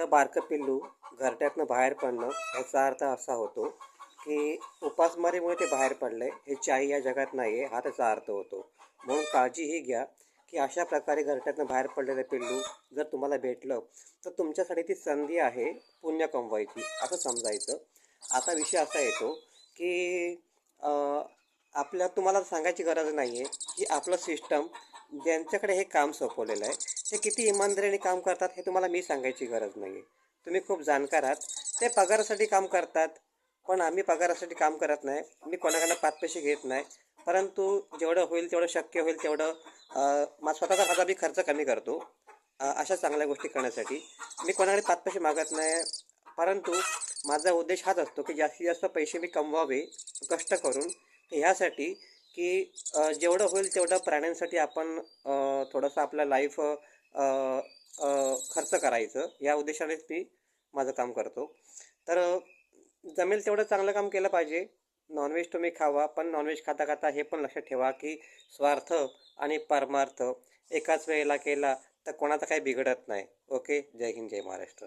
तर बारकं पिल्लू घरट्यातनं बाहेर पडणं ह्याचा अर्थ असा होतो की उपासमारीमुळे ते बाहेर पडलं हे चाई या जगात नाही आहे हा त्याचा अर्थ होतो. म्हणून काळजीही घ्या की अशा प्रकारे घरट्यातनं बाहेर पडलेलं पिल्लू जर तुम्हाला भेटलं तर तुमच्यासाठी ती संधी आहे पुण्य कमवायची असं समजायचं. आता विषय असा येतो की आपल्या तुम्हाला सांगायची गरज नाही आहे की आपलं सिस्टम ज्यांच्याकडे हे काम सोपवलेलं आहे ते किती इमानदारीने काम करतात हे तुम्हाला मी सांगायची गरज नाही आहे तुम्ही खूप जाणकार आहात. ते पगारासाठी काम करतात पण आम्ही पगारासाठी काम करत नाही. मी कोणाकडनं पाच पैसे घेत नाही. परंतु जेवढं होईल तेवढं शक्य होईल तेवढं मा स्वतःचा माझा मी खर्च कमी करतो अशा चांगल्या गोष्टी करण्यासाठी. मी कोणाकडे पाच पैसे मागत नाही परंतु माझा उद्देश हाच असतो की जास्तीत जास्त पैसे मी कमवावे कष्ट करून ह्यासाठी की जेवढं होईल तेवढं प्राण्यांसाठी आपण थोडंसं आपलं लाईफ खर्च करायचं. या उद्देशानेच मी माझं काम करतो. तर जमेल तेवढं चांगलं काम केलं पाहिजे. नॉनव्हेज तुम्ही खावा पण नॉनव्हेज खाता खाता हे पण लक्षात ठेवा की स्वार्थ आणि परमार्थ एकाच वेळेला केला तर कोणाचं काही बिघडत नाही. ओके? जय हिंद जय महाराष्ट्र.